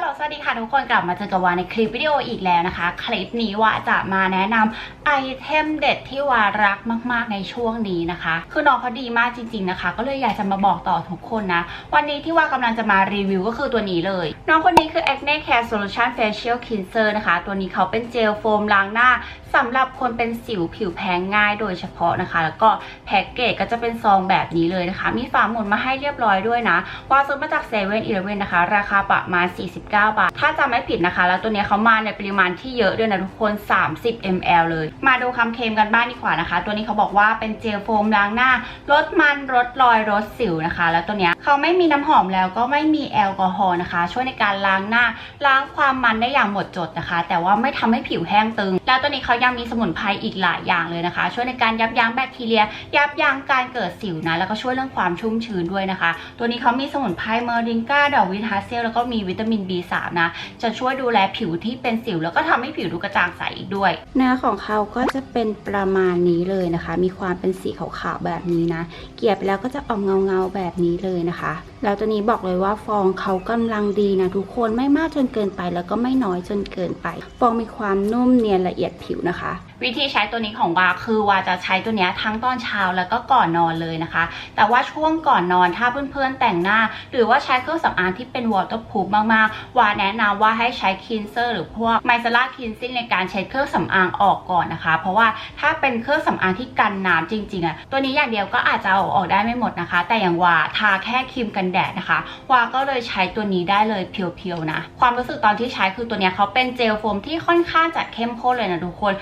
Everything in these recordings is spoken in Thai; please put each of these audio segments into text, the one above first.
ลโหลสวัสดีค่ะทุกคนกลับมาเจอกับวาในคลิปวิดีโออีกแล้วนะคะ คลิปนี้ว่าจะมาแนะนำไอเทมเด็ดที่วารักมากๆในช่วงนี้นะคะ คือน้องเขาดีมากจริง ๆนะคะ ก็เลยอยากจะมาบอกต่อทุกคนนะ วันนี้ที่ว่ากำลังจะมารีวิวก็คือตัวนี้เลย น้องคนนี้คือ Acne Care Solution Facial Cleanser นะคะ ตัวนี้เขาเป็นเจลโฟมล้างหน้าสำหรับคนเป็นสิวผิวแพ้ง่ายโดยเฉพาะนะคะ แล้วก็แพ็กเกจก็จะเป็นซองแบบนี้เลยนะคะ มีฝาหมุนมาให้เรียบร้อยด้วยนะวาซื้อมาจากเซเว่นอีเลเว่นนะคะ ราคาประมาณ 49บาท ถ้าจำไม่ผิดนะคะ แล้วตัวนี้เขามาในปริมาณที่เยอะด้วยนะทุกคน 30 ml เลย มาดูคำเคลมกันบ้างดีกว่านะคะ ตัวนี้เขาบอกว่าเป็นเจลโฟมล้างหน้าลดมันลดรอยลดสิวนะคะ แล้วตัวนี้เขาไม่มีน้ำหอมแล้วก็ไม่มีแอลกอฮอล์นะคะ ช่วยในการล้างหน้าล้างความมันได้อย่างหมดจดนะคะ แต่ว่าไม่ทำให้ผิวแห้งตึง แล้วตัวนี้เขายังมีสมุนไพรอีกหลายอย่างเลยนะคะ ช่วยในการยับยั้งแบคทีเรีย ยับยั้งการเกิดสิวนะแล้วก็ช่วยเรื่องความชุ่มชื้นด้วยนะคะ ตัวนี้เขามีสมุนไพรเมอริงกาดอกวิทาเซลแล้วก็มีวิตามิน B3 นะจะช่วยดูแลผิวที่เป็นสิว แล้วก็ทำให้ผิวดูกระจ่างใสอีกด้วย เนื้อของเขาก็จะเป็นประมาณนี้เลยนะคะ มีความเป็นสีขาวๆแบบนี้นะ เกลี่ยไปแล้วก็จะออกเงาๆแบบนี้เลยนะคะ แล้วตัวนี้บอกเลยว่าฟองเขากำลังดีนะทุกคนไม่มากจนเกินไปแล้วก็ไม่น้อยจนเกินไป ฟองมีความนุ่มเนียนละเอียดผิวนะคะ วิธีใช้ตัวนี้ของวาคือวาจะใช้ตัวนี้ทั้งตอนเช้าแล้วก็ก่อนนอนเลยนะคะ แต่ว่าช่วงก่อนนอนถ้าเพื่อนๆแต่งหน้า หรือว่าใช้เครื่องสำอางที่เป็น waterproof มากๆวาแนะนำว่าให้ใช้ cleanser หรือพวก micellar cleansing ในการเช็ดเครื่องสำอางออกก่อนนะคะ เพราะว่าถ้าเป็นเครื่องสำอางที่กันน้ำจริงๆอะตัวนี้อย่างเดียวก็อาจจะอออกได้ไม่หมดนะคะ แต่อย่างวาทาแค่ครีมกันแดดนะคะวาก็เลยใช้ตัวนี้ได้เลยเพียวๆนะ ความรู้สึกตอนที่ใช้คือตัวนี้เขาเป็นเจลโฟมที่ค่อนข้างจะเข้มข้นเลยนะทุกคน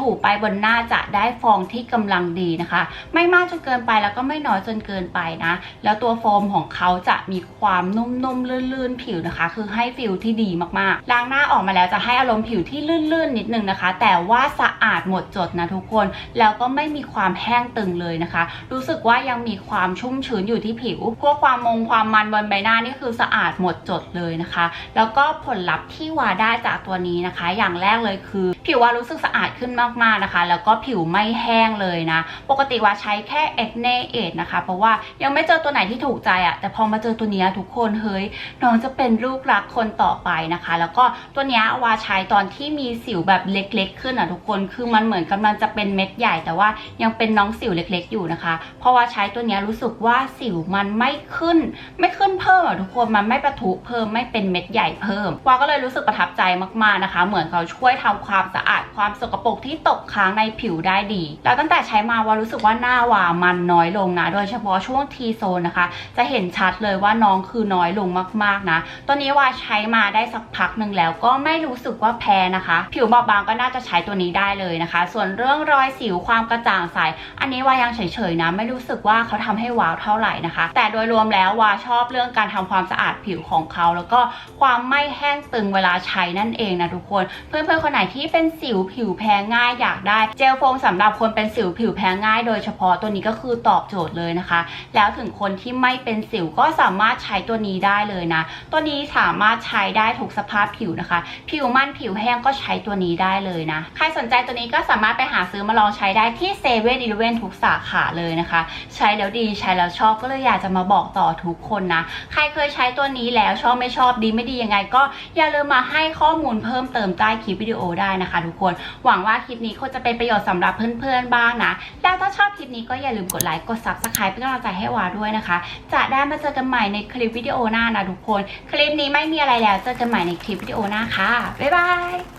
ถูๆไปบนหน้าจะได้ฟองที่กำลังดีนะคะ ไม่มากจนเกินไปแล้วก็ไม่น้อยจนเกินไปนะ แล้วตัวโฟมของเขาจะมีความนุ่มๆลื่นๆผิวนะคะ คือให้ฟิลที่ดีมากๆล้างหน้าออกมาแล้วจะให้อารมณ์ผิวที่ลื่นๆนิดนึงนะคะ แต่ว่าสะอาดหมดจดนะทุกคนแล้วก็ไม่มีความแห้งตึงเลยนะคะ รู้สึกว่ายังมีความชุ่มชื้นอยู่ที่ผิวพวกความมงความมันบนใบหน้านี่คือสะอาดหมดจดเลยนะคะ แล้วก็ผลลัพธ์ที่วาได้จากตัวนี้นะคะ อย่างแรกเลยคือ ผิววารู้สึกสะอาดขึ้นมากๆนะคะ แล้วก็ผิวไม่แห้งเลยนะ ปกติวาใช้แค่ Acne 8นะคะ เพราะว่ายังไม่เจอตัวไหนที่ถูกใจอะแต่พอมาเจอตัวนี้ทุกคนเฮ้ยน้องจะเป็นลูกรักคนต่อไปนะคะ แล้วก็ตัวนี้วาใช้ตอนที่มีสิวแบบเล็ก ๆ ขึ้นอะทุกคนคือมันเหมือนกำลังจะเป็นเม็ดใหญ่แต่ว่ายังเป็นน้องสิวเล็ก ๆ อยู่นะคะ เพราะว่าใช้ตัวนี้รู้สึกว่าสิวมันไม่ขึ้นไม่ขึ้นเพิ่มอะทุกคนมันไม่ประทุเพิ่มไม่เป็นเม็ดใหญ่เพิ่มวาก็เลยรู้สึกประทับใจมากๆนะคะ เหมือนเขาช่วยทำความสะอาดความสกปรกที่ตกค้างในผิวได้ดี แล้วตั้งแต่ใช้มาวารู้สึกว่าหน้าวามันน้อยลงนะ โดยเฉพาะช่วงทีโซนนะคะ จะเห็นชัดเลยว่าน้องคือน้อยลงมากๆนะตัวนี้วาใช้มาได้สักพักหนึ่งแล้วก็ไม่รู้สึกว่าแพ้นะคะ ผิวบอบบางก็น่าจะใช้ตัวนี้ได้เลยนะคะ ส่วนเรื่องรอยสิวความกระจ่างใสอันนี้วายังเฉยๆนะ ไม่รู้สึกว่าเขาทำให้ว้าวเท่าไหร่นะคะ แต่โดยรวมแล้ววาชอบเรื่องการทำความสะอาดผิวของเขา แล้วก็ความไม่แห้งตึงเวลาใช้นั่นเองนะทุกคน เพื่อนๆคนไหนที่เป็นสิวผิวแพ้ง่ายอยากได้เจลโฟมสำหรับคนเป็นสิวผิวแพ้ง่าย โดยเฉพาะตัวนี้ก็คือตอบโจทย์เลยนะคะ แล้วถึงคนที่ไม่เป็นสิวก็สามารถใช้ตัวนี้ได้เลยนะ ตัวนี้สามารถใช้ได้ทุกสภาพผิวนะคะ ผิวมันผิวแห้งก็ใช้ตัวนี้ได้เลยนะ ใครสนใจตัวนี้ก็สามารถไปหาซื้อมาลองใช้ได้ที่เซเว่นอีเลเวนทุกสาขาเลยนะคะ ใช้แล้วดีใช้แล้วชอบก็เลยอยากจะมาบอกต่อทุกคนนะ ใครเคยใช้ตัวนี้แล้วชอบไม่ชอบดีไม่ดียังไง ก็อย่าลืมมาให้ข้อมูลเพิ่มเติมใต้คลิปวิดีโอได้นะคะ ทุกคน หวังว่าคลิปนี้คงจะเป็นประโยชน์สำหรับเพื่อนๆบ้างนะ แล้วถ้าชอบคลิปนี้ก็อย่าลืมกดไลค์กด subscribe เป็นกำลังใจให้วาด้วยนะคะ จะได้มาเจอกันใหม่ในคลิปวิดีโอหน้านะทุกคน คลิปนี้ไม่มีอะไรแล้วเจอกันใหม่ในคลิปวิดีโอหน้าค่ะบ๊ายบาย